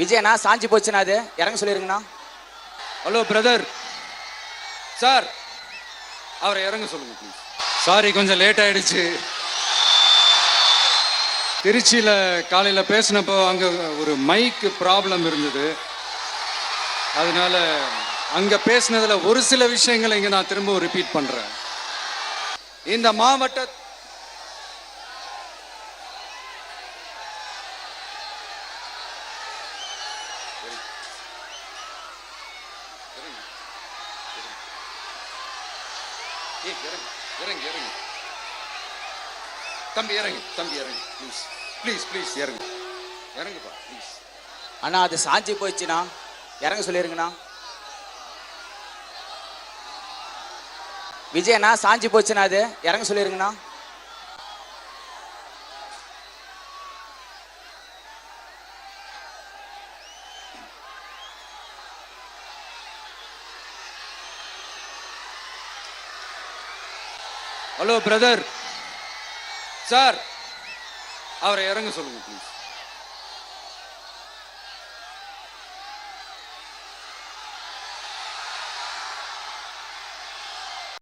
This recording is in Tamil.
விஜயண்ணா சாஞ்சி போச்சுண்ணா அது? இறங்க சொல்லிருங்கண்ணா. ஹலோ பிரதர் சார் அவரை இறங்க சொல்லுங்க ப்ளீஸ் சாரி கொஞ்சம் லேட் ஆயிடுச்சு. திருச்சியில் காலையில் பேசினப்போ அங்கே ஒரு மைக் ப்ராப்ளம் இருந்தது. அதனால அங்கே பேசினதில் ஒரு சில விஷயங்களை இங்கே நான் திரும்ப ரிப்பீட் பண்ணுறேன் இந்த மாவட்ட இறங்கு இறங்கு இறங்கு தம்பி இறங்கு தம்பி இறங்கு ப்ளீஸ் ப்ளீஸ் ப்ளீஸ் இறங்கு இறங்குப்பா ப்ளீஸ் அண்ணா அது சாஞ்சி போச்சுண்ணா இறங்க சொல்லிருங்கண்ணா. விஜயண்ணா சாஞ்சி போச்சுண்ணா அது. இறங்க சொல்லிருங்கண்ணா. ஹலோ பிரதர் சார் அவரை இறங்க சொல்லுங்க ப்ளீஸ்